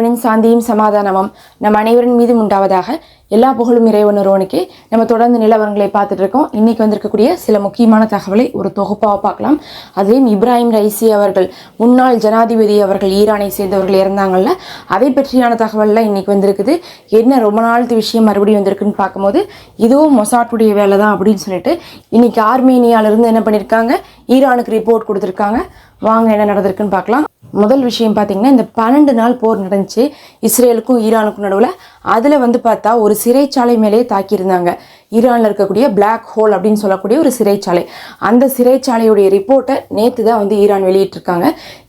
இறைவனின் சாந்தியும் சமாதானமும் நம் அனைவரின் மீதும் உண்டாவதாக எல்லா புகழும் இறைவன் ஒருவனுக்கு. நம்ம தொடர்ந்து நிலவரங்களை பார்த்துட்டு இருக்கோம். இன்னைக்கு வந்திருக்கக்கூடிய சில முக்கியமான தகவலை ஒரு தொகுப்பாக பார்க்கலாம். அதுலேயும் இப்ராஹிம் ரைசி அவர்கள் முன்னாள் ஜனாதிபதி அவர்கள் ஈரானை சேர்ந்தவர்கள் இறந்தாங்கல்ல அதை பற்றியான தகவல்லாம் இன்னைக்கு வந்திருக்குது. என்ன ரொம்ப நாள் விஷயம் மறுபடியும் வந்திருக்குன்னு பார்க்கும்போது இதுவும் மொசாட்டுடைய வேலை தான் அப்படின்னு சொல்லிட்டு இன்னைக்கு ஆர்மேனியாவிலிருந்து என்ன பண்ணியிருக்காங்க ஈரானுக்கு ரிப்போர்ட் கொடுத்துருக்காங்க. வாங்க என்ன நடந்திருக்குன்னு பார்க்கலாம். முதல் விஷயம் பார்த்தீங்கன்னா இந்த பன்னெண்டு நாள் போர் நடந்துச்சு. இஸ்ரேலுக்கும் ஈரானுக்கும் நடுவில் அதில் வந்து பார்த்தா ஒரு சிறைச்சாலை மேலேயே தாக்கியிருந்தாங்க. ஈரானில் இருக்கக்கூடிய பிளாக் ஹோல் அப்படின்னு சொல்லக்கூடிய ஒரு சிறைச்சாலை. அந்த சிறைச்சாலையுடைய ரிப்போர்ட்டை நேற்று தான் வந்து ஈரான் வெளியிட்டிருக்காங்க.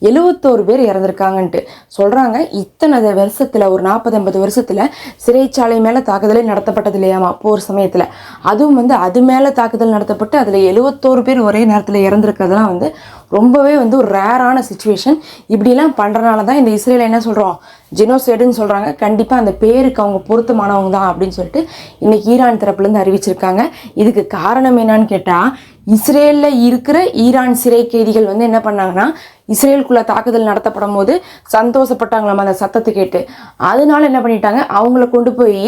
எழுபத்தோரு பேர் இறந்துருக்காங்கன்ட்டு சொல்கிறாங்க இத்தனை வருஷத்தில் ஒரு நாற்பது ஐம்பது வருஷத்தில் சிறைச்சாலை மேலே தாக்குதலே நடத்தப்பட்டது இல்லையாமா? போர் சமயத்தில். அதுவும் வந்து அது மேலே தாக்குதல் நடத்தப்பட்டு அதில் எழுபத்தோரு பேர் ஒரே நேரத்தில் இறந்துருக்கிறதுலாம் வந்து ரொம்பவே வந்து ஒரு ரேரான சுச்சுவேஷன் இப்படிலாம் பண்ணுறனால தான் இந்த இஸ்ரேலில் என்ன சொல்கிறோம் ஜெனோசைடுன்னு சொல்கிறாங்க கண்டிப்பாக அந்த பேருக்கு அவங்க பொருத்தமானவங்க தான் அப்படின்னு சொல்லிட்டு இன்றைக்கி ஈரான் தரப்புலேருந்து அறிவிச்சிருக்காங்க. இதுக்கு காரணம் என்னன்னு கேட்டால் இஸ்ரேலில் இருக்கிற ஈரான் சிறை கைதிகள் வந்து என்ன பண்ணாங்கன்னா இஸ்ரேலுக்குள்ள தாக்குதல் நடத்தப்படும் போது சந்தோஷப்பட்டாங்களாம் அந்த சத்தத்தை கேட்டு. அதனால என்ன பண்ணிட்டாங்க? அவங்கள கொண்டு போய்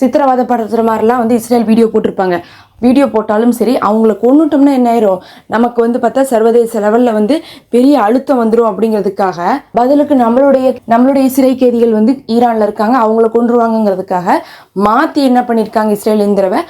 சித்திரவதைப்படுத்துகிற மாதிரிலாம் வந்து இஸ்ரேல் வீடியோ போட்டிருப்பாங்க. வீடியோ போட்டாலும் சரி அவங்கள கொண்டுட்டோம்னா என்ன ஆயிரும்? நமக்கு வந்து பார்த்தா சர்வதேச லெவலில் வந்து பெரிய அழுத்தம் வந்துடும் அப்படிங்கிறதுக்காக பதிலுக்கு நம்மளுடைய நம்மளுடைய சிறை கைதிகள் வந்து ஈரானில் இருக்காங்க அவங்கள கொண்டுருவாங்கங்கிறதுக்காக மாற்றி என்ன பண்ணியிருக்காங்க இஸ்ரேல் இந்த தடவை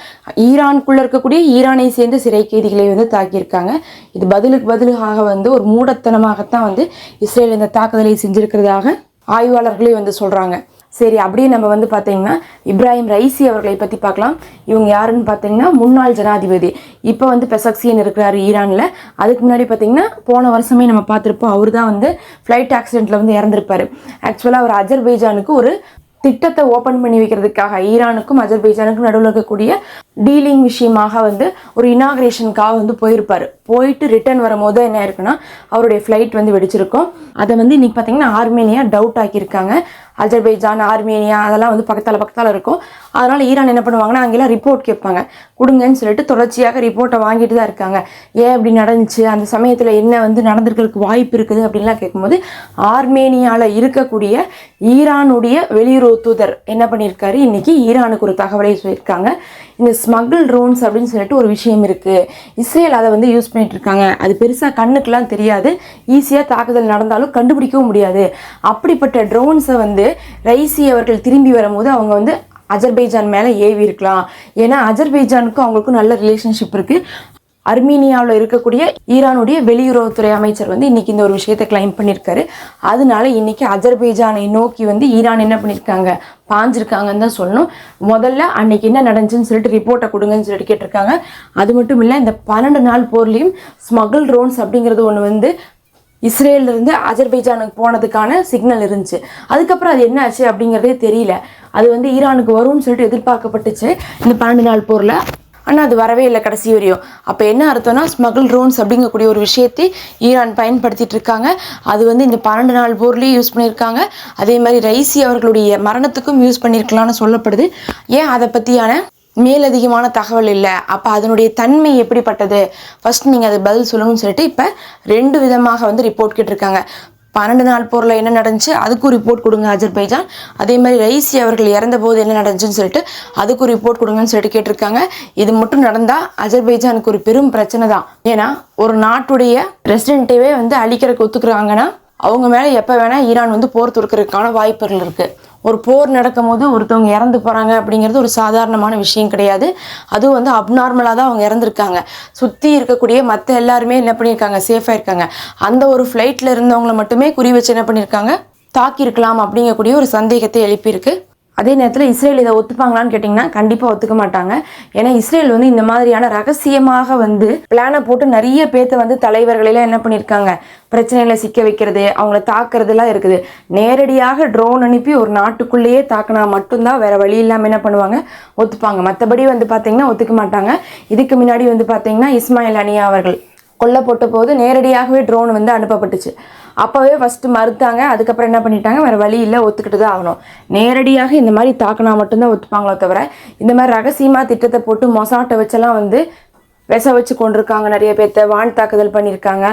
ஈரானுக்குள்ளே இருக்கக்கூடிய ஈரானை சேர்ந்த சிறை கைதிகளை வந்து தாக்கியிருக்காங்க. இது பதிலுக்கு பதிலாக வந்து ஒரு மூடத்தனமாகத்தான் வந்து இஸ்ரேல் இந்த தாக்குதலை செஞ்சிருக்கிறதாக ஆய்வாளர்களே வந்து சொல்கிறாங்க சரி அப்படியே நம்ம வந்து பார்த்தீங்கன்னா இப்ராஹிம் ரைசி அவர்களை பற்றி பார்க்கலாம். இவங்க யாருன்னு பார்த்தீங்கன்னா முன்னாள் ஜனாதிபதி. இப்போ வந்து பெசக்சின்னு இருக்கிறார் ஈரானில். அதுக்கு முன்னாடி பார்த்தீங்கன்னா போன வருஷமே நம்ம பார்த்துருப்போம் அவர் தான் வந்து ஃப்ளைட் ஆக்சிடெண்ட்டில் வந்து இறந்துருப்பாரு. ஆக்சுவலாக அவர் அஜர்பைஜானுக்கு ஒரு திட்டத்தை ஓப்பன் பண்ணி வைக்கிறதுக்காக ஈரானுக்கும் அஜர்பைஜானுக்கும் நடுவில் இருக்கக்கூடிய டீலிங் விஷயமாக வந்து ஒரு இனாக்ரேஷனுக்காக வந்து போயிருப்பார். போயிட்டு ரிட்டர்ன் வரும்போது என்ன இருக்குன்னா அவருடைய ஃப்ளைட் வந்து வெடிச்சிருக்கும். அதை வந்து இன்றைக்கி பார்த்தீங்கன்னா ஆர்மேனியா டவுட் ஆக்கியிருக்காங்க. அஜர்பைஜான் ஆர்மேனியா அதெல்லாம் வந்து பக்கத்தால் பக்கத்தால் இருக்கும். அதனால் ஈரான் என்ன பண்ணுவாங்கன்னா அங்கெல்லாம் ரிப்போர்ட் கேட்பாங்க. கொடுங்கன்னு சொல்லிட்டு தொடர்ச்சியாக ரிப்போர்ட்டை வாங்கிட்டு தான் இருக்காங்க. ஏன் இப்படி நடந்துச்சு? அந்த சமயத்தில் என்ன வந்து நடந்திருக்கிறதுக்கு வாய்ப்பு இருக்குது அப்படின்லாம் கேட்கும்போது ஆர்மேனியாவில் இருக்கக்கூடிய ஈரானுடைய வெளியுறவு தூதர் என்ன பண்ணியிருக்காரு? இன்றைக்கி ஈரானுக்கு ஒரு தகவலை சொல்லியிருக்காங்க. இந்த ஸ்மகிள் ட்ரோன்ஸ் அப்படின்னு சொல்லிட்டு ஒரு விஷயம் இருக்குது இஸ்ரேல் அதை வந்து யூஸ் பண்ணிட்டு இருக்காங்க. அது பெருசாக கண்ணுக்கெலாம் தெரியாது. ஈஸியாக தாக்குதல் நடந்தாலும் கண்டுபிடிக்கவும் முடியாது. அப்படிப்பட்ட ட்ரோன்ஸை வந்து ரைசி அவர்கள் திரும்பி வரும்போது அவங்க வந்து அஜர்பைஜான் மேலே ஏவி இருக்கலாம். ஏன்னா அஜர்பைஜானுக்கும் அவங்களுக்கும் நல்ல ரிலேஷன்ஷிப் இருக்குது அர்மீனியாவில் இருக்கக்கூடிய ஈரானுடைய வெளியுறவுத்துறை அமைச்சர் வந்து இன்னைக்கு இந்த ஒரு விஷயத்தை கிளைம் பண்ணியிருக்காரு. அதனால இன்னைக்கு அஜர்பைஜானை நோக்கி வந்து ஈரான் என்ன பண்ணியிருக்காங்க? பாஞ்சிருக்காங்கன்னு தான் சொல்லணும். முதல்ல அன்னைக்கு என்ன நடந்துச்சுன்னு சொல்லிட்டு ரிப்போர்ட்டை கொடுங்கன்னு சொல்லிட்டு கேட்டிருக்காங்க. அது மட்டும் இல்லை இந்த பன்னெண்டு நாள் போர்லேயும் ஸ்மகிள் ட்ரோன்ஸ் அப்படிங்கிறது ஒன்று வந்து இஸ்ரேல்ல இருந்து அஜர்பைஜானுக்கு போனதுக்கான சிக்னல் இருந்துச்சு. அதுக்கப்புறம் அது என்ன ஆச்சு அப்படிங்கிறதே தெரியல. அது வந்து ஈரானுக்கு வரும்னு சொல்லிட்டு எதிர்பார்க்கப்பட்டுச்சு. இந்த பன்னெண்டு நாள் போரில் ஆனால் அது வரவே இல்லை கடைசி வரையும். அப்போ என்ன அர்த்தம்னா ஸ்மகிள் ட்ரோன்ஸ் அப்படிங்கக்கூடிய ஒரு விஷயத்தை ஈரான் பயன்படுத்திட்டு இருக்காங்க. அது வந்து இந்த பன்னெண்டு நாள் போர்லேயும் யூஸ் பண்ணியிருக்காங்க. அதே மாதிரி ரைசி அவர்களுடைய மரணத்துக்கும் யூஸ் பண்ணியிருக்கலாம்னு சொல்லப்படுது. ஏன் அதை பற்றியான மேலதிகமான தகவல் இல்லை? அப்போ அதனுடைய தன்மை எப்படிப்பட்டது? ஃபர்ஸ்ட் நீங்கள் அது பதில் சொல்லணும்னு சொல்லிட்டு இப்போ ரெண்டு விதமாக வந்து ரிப்போர்ட் கேட்டிருக்காங்க. பன்னெண்டு நாள் போரில் என்ன நடந்துச்சு? அதுக்கும் ரிப்போர்ட் கொடுங்க அஜர்பைஜான். அதே மாதிரி ரைசி அவர்கள் இறந்த போது என்ன நடந்துச்சுன்னு சொல்லிட்டு அதுக்கும் ரிப்போர்ட் கொடுங்கன்னு சொல்லிட்டு கேட்டிருக்காங்க. இது மட்டும் நடந்தால் அஜர்பைஜானுக்கு ஒரு பெரும் பிரச்சனை தான். ஏன்னா ஒரு நாட்டுடைய பிரசிடென்ட்டவே வந்து அழிக்கிறதுக்கு ஒத்துக்குறாங்கன்னா அவங்க மேலே எப்போ வேணால் ஈரான் வந்து போர் தொடுக்கிறதுக்கான வாய்ப்புகள் இருக்குது ஒரு போர் நடக்கும்போது ஒருத்தவங்க இறந்து போகிறாங்க அப்படிங்கிறது ஒரு சாதாரணமான விஷயம் கிடையாது. அதுவும் வந்து அப்நார்மலாக தான் அவங்க இறந்துருக்காங்க. சுற்றி இருக்கக்கூடிய மற்ற எல்லாருமே என்ன பண்ணியிருக்காங்க? சேஃபாக இருக்காங்க அந்த ஒரு ஃப்ளைட்டில் இருந்தவங்கள மட்டுமே குறி வச்சு என்ன பண்ணியிருக்காங்க? தாக்கியிருக்கலாம் அப்படிங்கக்கூடிய ஒரு சந்தேகத்தை எழுப்பியிருக்கு. அதே நேரத்தில் இஸ்ரேல் இதை ஒத்துப்பாங்களான்னு கேட்டிங்கன்னா கண்டிப்பாக ஒத்துக்க மாட்டாங்க. ஏன்னா இஸ்ரேல் வந்து இந்த மாதிரியான ரகசியமாக வந்து பிளானை போட்டு நிறைய பேர்த்த வந்து தலைவர்களெல்லாம் என்ன பண்ணியிருக்காங்க பிரச்சனைகளை சிக்க வைக்கிறது அவங்கள தாக்குறதுலாம் இருக்குது. நேரடியாக ட்ரோன் அனுப்பி ஒரு நாட்டுக்குள்ளேயே தாக்கினா மட்டும்தான் வேறு வழி இல்லாமல் என்ன பண்ணுவாங்க? ஒத்துப்பாங்க. மற்றபடி வந்து பார்த்திங்கன்னா ஒத்துக்க மாட்டாங்க. இதுக்கு முன்னாடி வந்து பார்த்திங்கன்னா இஸ்மாயில் அனியா அவர்கள் கொல்லப்பட்ட போது நேரடியாகவே ட்ரோன் வந்து அனுப்பப்பட்டுச்சு. அப்போவே ஃபஸ்ட்டு மறுத்தாங்க அதுக்கப்புறம் என்ன பண்ணிட்டாங்க வேறு வழி இல்லை ஒத்துக்கிட்டு தான் ஆகணும். நேரடியாக இந்த மாதிரி தாக்கினா மட்டும்தான் ஒத்துப்பாங்களோ தவிர இந்த மாதிரி ரகசியமாக திட்டத்தை போட்டு மொசாட்டை வச்செல்லாம் வந்து விச வச்சு கொண்டிருக்காங்க நிறைய பேர்த்த. வான் தாக்குதல் பண்ணியிருக்காங்க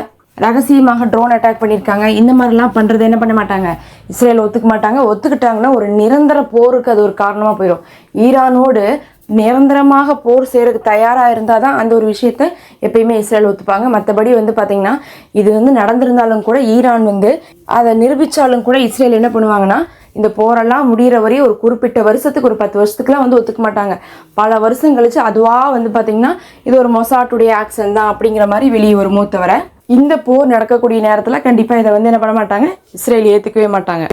ரகசியமாக ட்ரோன் அட்டாக் பண்ணியிருக்காங்க இந்த மாதிரிலாம் பண்ணுறது என்ன பண்ண மாட்டாங்க? இஸ்ரேல் ஒத்துக்க மாட்டாங்க. ஒத்துக்கிட்டாங்கன்னா ஒரு நிரந்தர போருக்கு அது ஒரு காரணமாக போயிடும் ஈரானோடு நிரந்தரமாக போர் செய்கிறதுக்கு தயாராக இருந்தால் தான் அந்த ஒரு விஷயத்த எப்பயுமே இஸ்ரேல் ஒத்துப்பாங்க. மற்றபடி வந்து பார்த்திங்கன்னா இது வந்து நடந்திருந்தாலும் கூட ஈரான் வந்து அதை நிரூபித்தாலும் கூட இஸ்ரேல் என்ன பண்ணுவாங்கன்னா இந்த போரெல்லாம் முடிகிற வரையும் ஒரு குறிப்பிட்ட வருஷத்துக்கு ஒரு பத்து வருஷத்துக்குலாம் வந்து ஒத்துக்க மாட்டாங்க. பல வருஷம் கழித்து அதுவாக வந்து பார்த்திங்கன்னா இது ஒரு மொசாட்டுடைய ஆக்ஷன் தான் அப்படிங்கிற மாதிரி வெளியே வருமோ தவிர இந்த போர் நடக்கக்கூடிய நேரத்தில் கண்டிப்பாக இதை வந்து என்ன பண்ண மாட்டாங்க? இஸ்ரேல் ஏற்றுக்கவே மாட்டாங்க.